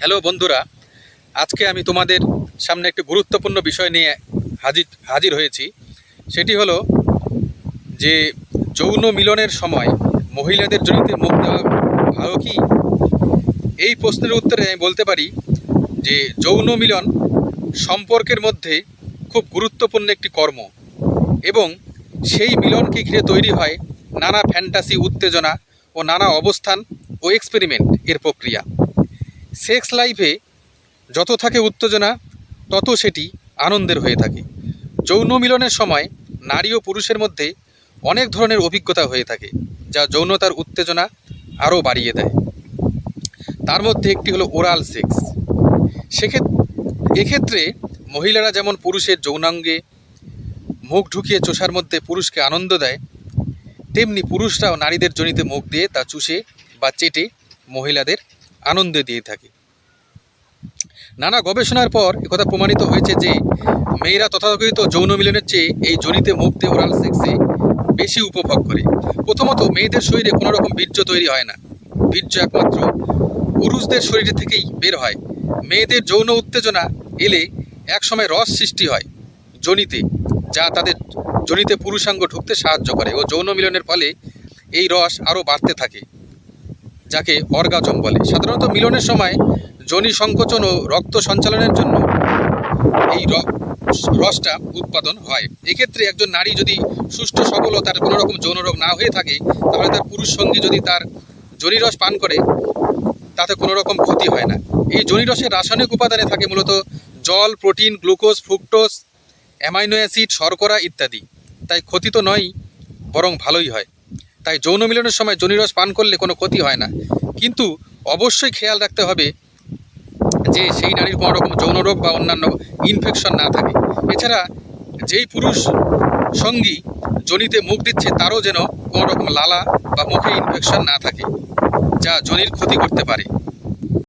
Hello বন্ধুরা, আজকে আমি তোমাদের সামনে একটি গুরুত্বপূর্ণ বিষয় নিয়ে হাজির হাজির হয়েছি। সেটি হলো যে যৌন মিলনের সময় মহিলাদের জড়িতে মুখ দেওয়া ভালো কি? এই প্রশ্নের উত্তরে আমি বলতে পারি যে যৌন মিলন সম্পর্কের মধ্যে খুব গুরুত্বপূর্ণ একটি কর্ম এবং সেই মিলনকে ঘিরে তৈরি হয় নানা ফ্যান্টাসি উত্তেজনা ও নানা অবস্থান ও এক্সপেরিমেন্ট এর প্রক্রিয়া। সেক্স লাইফে যত থাকে উত্তেজনা, তত সেটি আনন্দের হয়ে থাকে। যৌন মিলনের সময় নারী ও পুরুষের মধ্যে অনেক ধরনের অভিজ্ঞতা হয়ে থাকে, যা যৌনতার উত্তেজনা আরও বাড়িয়ে দেয়। তার মধ্যে একটি হলো ওরাল সেক্স। সেক্ষেত্রে এক্ষেত্রে মহিলারা যেমন পুরুষের যৌনাঙ্গে মুখ ঢুকিয়ে চোষার মধ্যে পুরুষকে আনন্দ দেয়, তেমনি পুরুষরাও নারীদের জনিতে মুখ দিয়ে তা চুষে বা চেটে মহিলাদের আনন্দ দিয়ে থাকে। নানা গবেষণার পর একথা প্রমাণিত হয়েছে যে, মেয়েরা তথাকথিত যৌন মিলনের চেয়ে এই জনিতে দিয়ে ওরাল সেক্সে বেশি উপভোগ করে। প্রথমত, মেয়েদের শরীরে কোনো রকম বীর্য তৈরি হয় না। বীর্য একমাত্র পুরুষদের শরীরে থেকেই বের হয়। মেয়েদের যৌন উত্তেজনা এলে একসময় রস সৃষ্টি হয় জনিতে, যা তাদের জনিতে পুরুষাঙ্গ ঢুকতে সাহায্য করে ও যৌন মিলনের ফলে এই রস আরও বাড়তে থাকে। যাকে অর্গাজম বলে। সাধারণত মিলনের সময় যোনি সংকোচন ও রক্ত সঞ্চালনের জন্য এই রসটা উৎপাদন হয়। এক্ষেত্রে একজন নারী যদি সুষ্ঠু, সবল ও তার কোনো রকম যৌন রোগ না হয়ে থাকে, তাহলে তার পুরুষ সঙ্গী যদি তার যোনি রস পান করে, তাতে কোনো রকম ক্ষতি হয় না। এই যোনি রসের রাসায়নিক উপাদানে থাকে মূলত জল, protein, glucose, fructose, amino acid, শর্করা ইত্যাদি। তাই ক্ষতি তো নয় বরং ভালোই হয়। তাই যৌন মিলনের সময় জনিরস পান করলে কোনো ক্ষতি হয় না। কিন্তু অবশ্যই খেয়াল রাখতে হবে যে সেই নারীর কোনো রকম যৌন রোগ বা অন্যান্য ইনফেকশন না থাকে। এছাড়া যেই পুরুষ সঙ্গী জনিতে মুখ দিচ্ছে, তারও যেন কোনো রকম লালা বা মুখে ইনফেকশন না থাকে, যা জনির ক্ষতি করতে পারে।